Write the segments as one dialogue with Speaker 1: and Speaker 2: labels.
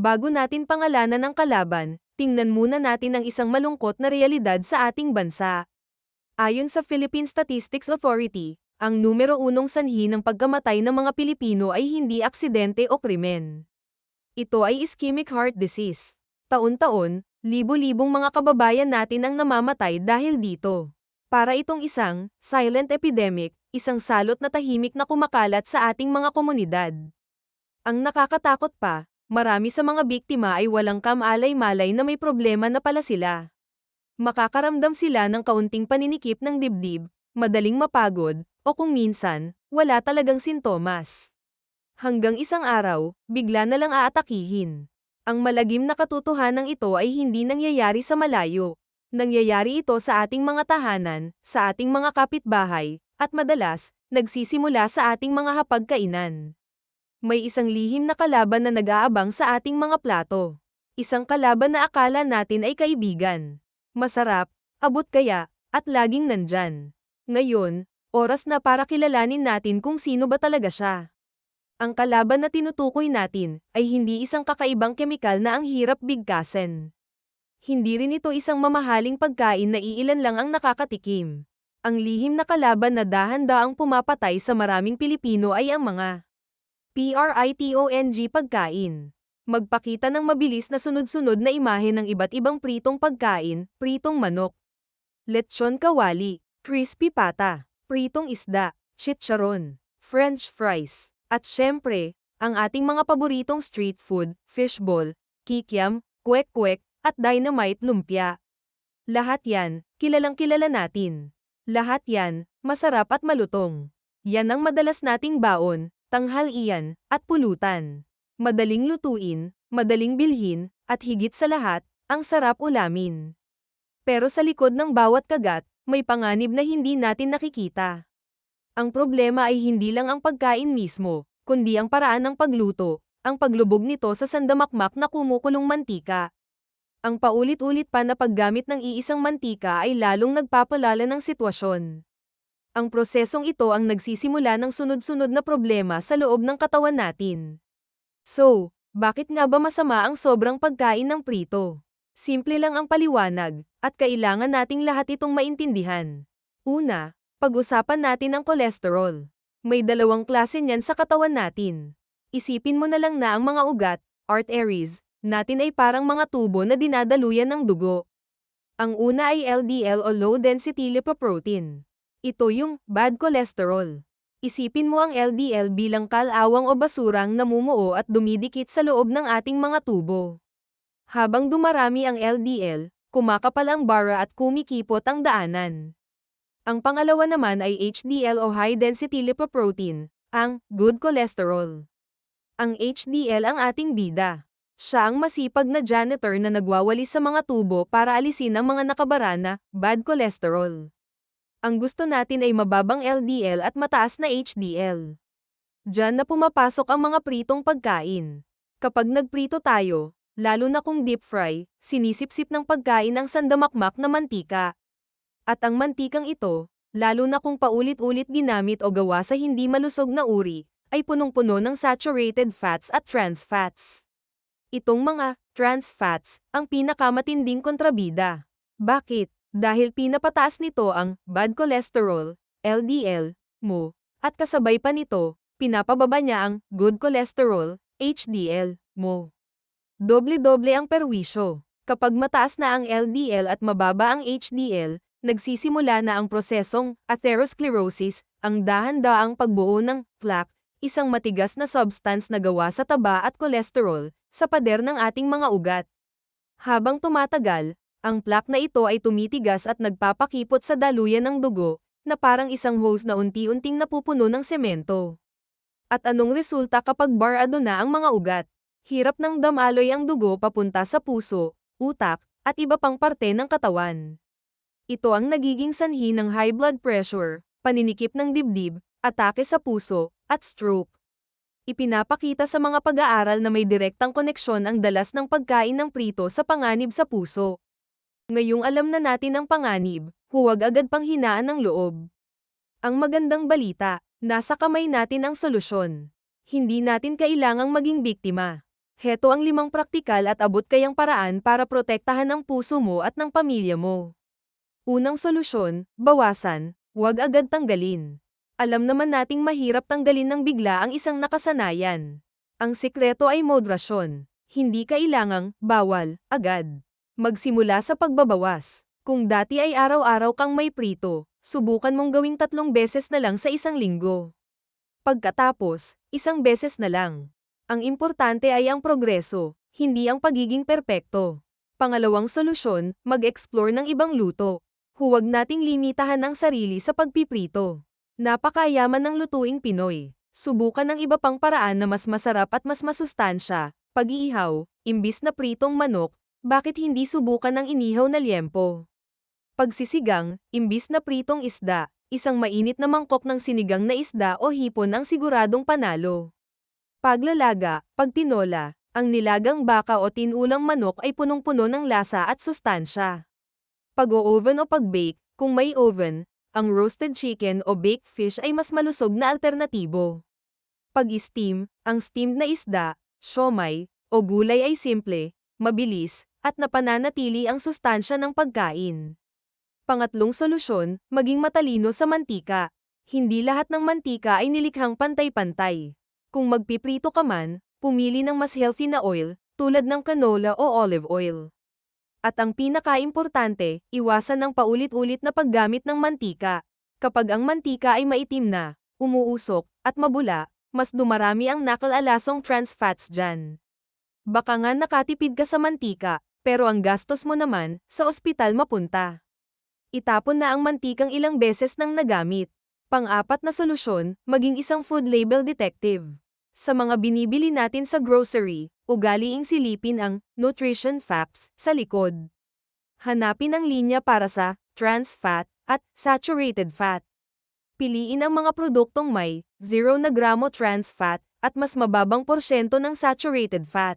Speaker 1: Bago natin pangalanan ang kalaban, tingnan muna natin ang isang malungkot na realidad sa ating bansa. Ayon sa Philippine Statistics Authority, ang numero unong sanhi ng pagkamatay ng mga Pilipino ay hindi aksidente o krimen. Ito ay ischemic heart disease. Taon-taon, libo-libong mga kababayan natin ang namamatay dahil dito. Para itong isang silent epidemic, isang salot na tahimik na kumakalat sa ating mga komunidad. Ang nakakatakot pa, marami sa mga biktima ay walang kamalay-malay na may problema na pala sila. Makakaramdam sila ng kaunting paninikip ng dibdib, madaling mapagod, o kung minsan, wala talagang sintomas. Hanggang isang araw, bigla na lang aatakihin. Ang malagim na katotohanan ito ay hindi nangyayari sa malayo. Nangyayari ito sa ating mga tahanan, sa ating mga kapitbahay, at madalas, nagsisimula sa ating mga hapagkainan. May isang lihim na kalaban na nag-aabang sa ating mga plato. Isang kalaban na akala natin ay kaibigan. Masarap, abot kaya, at laging nandyan. Ngayon, oras na para kilalanin natin kung sino ba talaga siya. Ang kalaban na tinutukoy natin ay hindi isang kakaibang kemikal na ang hirap bigkasin. Hindi rin ito isang mamahaling pagkain na iilan lang ang nakakatikim. Ang lihim na kalaban na dahan-daang pumapatay sa maraming Pilipino ay ang mga PRITONG pagkain. Magpakita ng mabilis na sunod-sunod na imahe ng iba't ibang pritong pagkain, pritong manok, lechon kawali, crispy pata, pritong isda, chicharon, french fries, at syempre, ang ating mga paboritong street food, fishball, kikiam, kwek-kwek, at dynamite lumpia. Lahat yan, kilalang kilala natin. Lahat yan, masarap at malutong. Yan ang madalas nating baon, tanghalian, at pulutan. Madaling lutuin, madaling bilhin, at higit sa lahat, ang sarap ulamin. Pero sa likod ng bawat kagat, may panganib na hindi natin nakikita. Ang problema ay hindi lang ang pagkain mismo, kundi ang paraan ng pagluto, ang paglubog nito sa sandamakmak na kumukulong mantika. Ang paulit-ulit pa na paggamit ng iisang mantika ay lalong nagpapalala ng sitwasyon. Ang prosesong ito ang nagsisimula ng sunod-sunod na problema sa loob ng katawan natin. So, bakit nga ba masama ang sobrang pagkain ng prito? Simple lang ang paliwanag, at kailangan nating lahat itong maintindihan. Una, pag-usapan natin ang kolesterol. May dalawang klase niyan sa katawan natin. Isipin mo na lang na ang mga ugat, arteries, natin ay parang mga tubo na dinadaluyan ng dugo. Ang una ay LDL o low density lipoprotein. Ito yung bad cholesterol. Isipin mo ang LDL bilang kalawang o basurang namumuo at dumidikit sa loob ng ating mga tubo. Habang dumarami ang LDL, kumakapal ang bara at kumikipot ang daanan. Ang pangalawa naman ay HDL o high density lipoprotein, ang good cholesterol. Ang HDL ang ating bida. Siya ang masipag na janitor na nagwawalis sa mga tubo para alisin ang mga nakabara na bad cholesterol. Ang gusto natin ay mababang LDL at mataas na HDL. Diyan na pumapasok ang mga pritong pagkain. Kapag nagprito tayo, lalo na kung deep fry, sinisipsip ng pagkain ang sandamakmak na mantika. At ang mantikang ito, lalo na kung paulit-ulit ginamit o gawa sa hindi malusog na uri, ay punong-puno ng saturated fats at trans fats. Itong mga trans fats ang pinakamatinding kontrabida. Bakit? Dahil pinapataas nito ang bad cholesterol, LDL, mo, at kasabay pa nito, pinapababa niya ang good cholesterol, HDL, mo. Doble-doble ang perwisyo. Kapag mataas na ang LDL at mababa ang HDL, nagsisimula na ang prosesong atherosclerosis, ang dahan-daang pagbuo ng plaque, isang matigas na substance na gawa sa taba at kolesterol, sa pader ng ating mga ugat. Habang tumatagal, ang plaque na ito ay tumitigas at nagpapakipot sa daluyan ng dugo, na parang isang hose na unti-unting napupuno ng semento. At anong resulta kapag barado na ang mga ugat? Hirap ng damaloy ang dugo papunta sa puso, utak, at iba pang parte ng katawan. Ito ang nagiging sanhi ng high blood pressure, paninikip ng dibdib, atake sa puso, at stroke. Ipinapakita sa mga pag-aaral na may direktang koneksyon ang dalas ng pagkain ng prito sa panganib sa puso. Ngayong alam na natin ang panganib, huwag agad pang hinaan ng loob. Ang magandang balita, nasa kamay natin ang solusyon. Hindi natin kailangang maging biktima. Heto ang limang praktikal at abot kayang paraan para protektahan ang puso mo at ng pamilya mo. Unang solusyon, bawasan, huwag agad tanggalin. Alam naman nating mahirap tanggalin ng bigla ang isang nakasanayan. Ang sikreto ay moderasyon. Hindi kailangang, bawal, agad. Magsimula sa pagbabawas. Kung dati ay araw-araw kang may prito, subukan mong gawing tatlong beses na lang sa isang linggo. Pagkatapos, isang beses na lang. Ang importante ay ang progreso, hindi ang pagiging perpekto. Pangalawang solusyon, mag-explore ng ibang luto. Huwag nating limitahan ang sarili sa pagpiprito. Napakayaman ng lutuing Pinoy. Subukan ng iba pang paraan na mas masarap at mas masustansya. Pag-iihaw, imbis na pritong manok, bakit hindi subukan ng inihaw na liempo? Pagsisigang, imbis na pritong isda, isang mainit na mangkok ng sinigang na isda o hipon ang siguradong panalo. Paglalaga, pagtinola, ang nilagang baka o tinulang manok ay punong-puno ng lasa at sustansya. Pag-o-oven o pag-bake, kung may oven, ang roasted chicken o baked fish ay mas malusog na alternatibo. Pag-steam, ang steamed na isda, siomay, o gulay ay simple, mabilis, at napananatili ang sustansya ng pagkain. Pangatlong solusyon, maging matalino sa mantika. Hindi lahat ng mantika ay nilikhang pantay-pantay. Kung magpiprito ka man, pumili ng mas healthy na oil, tulad ng canola o olive oil. At ang pinaka-importante, iwasan ng paulit-ulit na paggamit ng mantika. Kapag ang mantika ay maitim na, umuusok, at mabula, mas dumarami ang nakalalasong trans fats dyan. Baka nga nakatipid ka sa mantika, pero ang gastos mo naman, sa ospital mapunta. Itapon na ang mantikang ilang beses nang nagamit. Pang-apat na solusyon, maging isang food label detective. Sa mga binibili natin sa grocery, ugaliing silipin ang nutrition facts sa likod. Hanapin ang linya para sa trans fat at saturated fat. Piliin ang mga produktong may 0 na gramo trans fat at mas mababang porsyento ng saturated fat.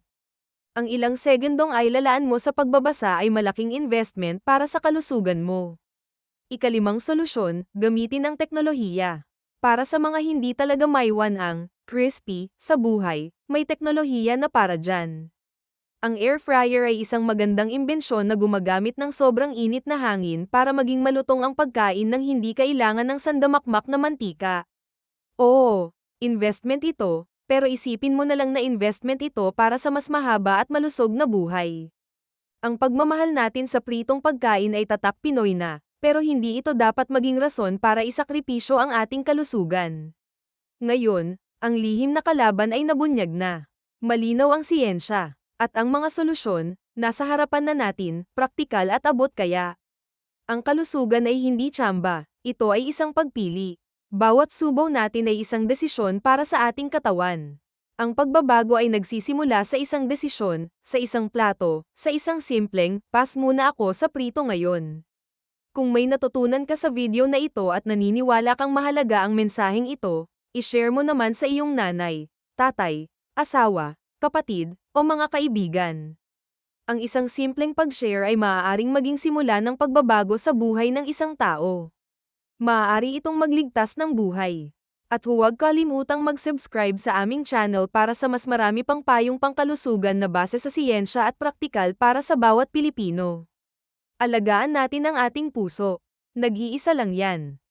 Speaker 1: Ang ilang segundong ay lalaan mo sa pagbabasa ay malaking investment para sa kalusugan mo. Ikalimang solusyon, gamitin ang teknolohiya. Para sa mga hindi talaga maiwan ang crispy sa buhay, may teknolohiya na para dyan. Ang air fryer ay isang magandang imbensyon na gumagamit ng sobrang init na hangin para maging malutong ang pagkain ng hindi kailangan ng sandamakmak na mantika. Oo, investment ito, pero isipin mo na lang na investment ito para sa mas mahaba at malusog na buhay. Ang pagmamahal natin sa pritong pagkain ay tatak Pinoy na, pero hindi ito dapat maging rason para isakripisyo ang ating kalusugan. Ngayon, ang lihim na kalaban ay nabunyag na. Malinaw ang siyensya, at ang mga solusyon, nasa harapan na natin, praktikal at abot kaya. Ang kalusugan ay hindi tsamba, ito ay isang pagpili. Bawat subaw natin ay isang desisyon para sa ating katawan. Ang pagbabago ay nagsisimula sa isang desisyon, sa isang plato, sa isang simpleng, pas muna ako sa prito ngayon. Kung may natutunan ka sa video na ito at naniniwala kang mahalaga ang mensaheng ito, i-share mo naman sa iyong nanay, tatay, asawa, kapatid, o mga kaibigan. Ang isang simpleng pag-share ay maaaring maging simula ng pagbabago sa buhay ng isang tao. Maaari itong magligtas ng buhay. At huwag kalimutang mag-subscribe sa aming channel para sa mas marami pang payong pangkalusugan na base sa siyensya at praktikal para sa bawat Pilipino. Alagaan natin ang ating puso. Nag-iisa lang yan.